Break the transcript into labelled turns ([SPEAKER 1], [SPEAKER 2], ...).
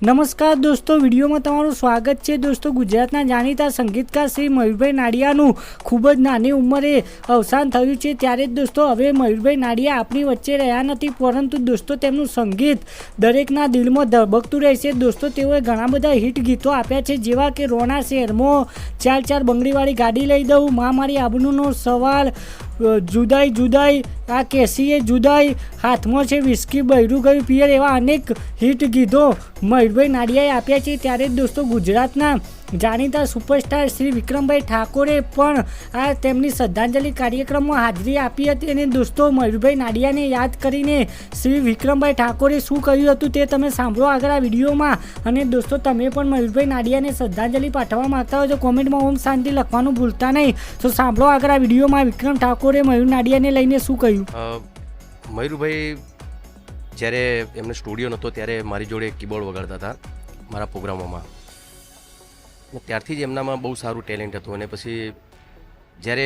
[SPEAKER 1] નમસ્કાર દોસ્તો, વિડીયોમાં તમારું સ્વાગત છે. દોસ્તો, ગુજરાતના જાણીતા સંગીતકાર શ્રી મયુરભાઈ નાડિયાનું ખૂબ જ નાની ઉંમરે અવસાન થયું છે. ત્યારે જ દોસ્તો, હવે મયુરભાઈ નાડિયા આપણી વચ્ચે રહ્યા નથી, પરંતુ દોસ્તો, તેમનું સંગીત દરેકના દિલમાં ધબકતું રહેશે. દોસ્તો, તેઓએ ઘણા બધા હિટ ગીતો આપ્યા છે, જેવા કે રોણા શહેરમાં ચાર ચાર બંગડીવાળી ગાડી લઈ દઉં, મા મારી આબરૂનો સવાલ જુદાઈ જુદાઈ આ કેસીએ જુદાઈ હાથમાં છે વિસ્કી બૈરું ગયું પિયર એવા અનેક હિટ ગીતો મયુરભાઈ નાડિયાએ આપ્યા છે. ત્યારે દોસ્તો ગુજરાતના જાણીતા સુપરસ્ટાર શ્રી વિક્રમભાઈ ઠાકોરે પણ આ તેમની શ્રદ્ધાંજલિ કાર્યક્રમમાં હાજરી આપી હતી અને દોસ્તો, મયુરભાઈ નાડિયાને યાદ કરીને શ્રી વિક્રમભાઈ ઠાકોરે શું કહ્યું હતું તે તમે સાંભળો આગળ આ વિડીયોમાં. અને દોસ્તો, તમે પણ મયુરભાઈ નાડિયાને શ્રદ્ધાંજલિ પાઠવવા માગતા હોય તો કોમેન્ટમાં ઓમ શાંતિ લખવાનું ભૂલતા નહીં. તો સાંભળો આગળ આ વિડીયોમાં વિક્રમ ઠાકોરે મયુર નાડિયાને લઈને શું કહ્યું?
[SPEAKER 2] મયુરભાઈ જ્યારે એમને સ્ટુડિયો નહોતો ત્યારે મારી જોડે કીબોર્ડ વગાડતા હતા મારા પ્રોગ્રામોમાં. ત્યારથી જ એમનામાં બહુ સારું ટેલેન્ટ હતું અને પછી જ્યારે